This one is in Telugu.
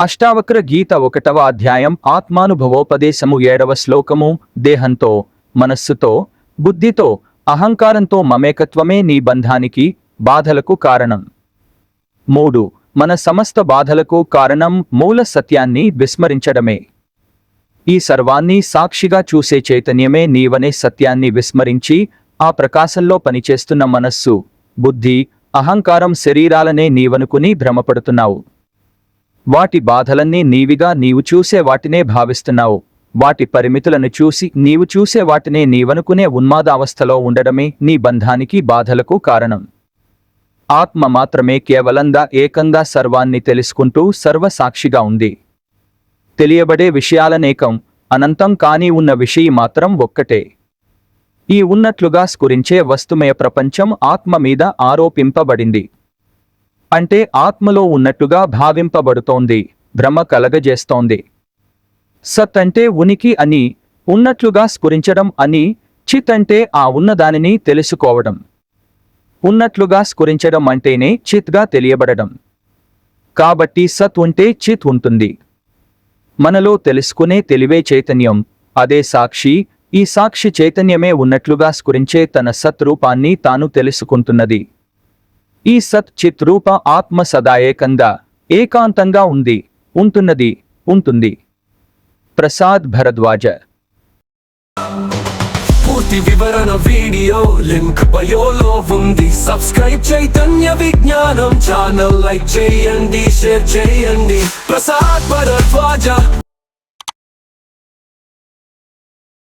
అష్టావక్ర గీత ఒకటవ అధ్యాయం ఆత్మానుభవోపదేశము ఏడవ శ్లోకము. దేహంతో మనస్సుతో బుద్ధితో అహంకారంతో మమేకత్వమే నీ బంధానికి బాధలకు కారణం. మూడు మన సమస్త బాధలకు కారణం మూల సత్యాన్ని విస్మరించడమే. ఈ సర్వాన్ని సాక్షిగా చూసే చైతన్యమే నీవనే సత్యాన్ని విస్మరించి ఆ ప్రకాశంలో పనిచేస్తున్న మనస్సు బుద్ధి అహంకారం శరీరాలనే నీవనుకుని భ్రమపడుతున్నావు. వాటి బాధలన్నీ నీవిగా నీవు చూసే వాటినే భావిస్తున్నావు. వాటి పరిమితులను చూసి నీవు చూసే వాటినే నీవనుకునే ఉన్మాదావస్థలో ఉండడమే నీ బంధానికి బాధలకు కారణం. ఆత్మ మాత్రమే కేవలంగా ఏకంగా సర్వాన్ని తెలుసుకుంటూ సర్వసాక్షిగా ఉంది. తెలియబడే విషయాలనేకం అనంతం కాని ఉన్న విషయం మాత్రం ఒక్కటే. ఈ ఉన్నట్లుగా స్ఫురించే వస్తుమయ ప్రపంచం ఆత్మ మీద ఆరోపింపబడింది. అంటే ఆత్మలో ఉన్నట్టుగా భావింపబడుతోంది భ్రమ కలగజేస్తోంది. సత్ అంటే ఉనికి అని ఉన్నట్లుగా స్ఫురించడం అని చిత్ అంటే ఆ ఉన్నదానిని తెలుసుకోవడం. ఉన్నట్లుగా స్ఫురించడం అంటేనే చిత్గా తెలియబడడం. కాబట్టి సత్ ఉంటే చిత్ ఉంటుంది. మనలో తెలుసుకునే తెలివే చైతన్యం అదే సాక్షి ఈ సాక్షి చైతన్యమే ఉన్నట్లుగా స్ఫురించే తన సత్ రూపాన్ని తాను తెలుసుకుంటున్నది. ఈ సత్ చిత్ రూప ఆత్మ సదా ఏకంగా ఏకాంతంగా ఉంది ఉంటున్నది ఉంటుంది. ప్రసాద్ భరద్వాజ. పూర్తి వివరణ వీడియో లింక్ బయోలో ఉంది. సబ్స్క్రైబ్ చైతన్య విజ్ఞానం ఛానల్ లైక్ చేయండి షేర్ చేయండి. ప్రసాద్ భరద్వాజ.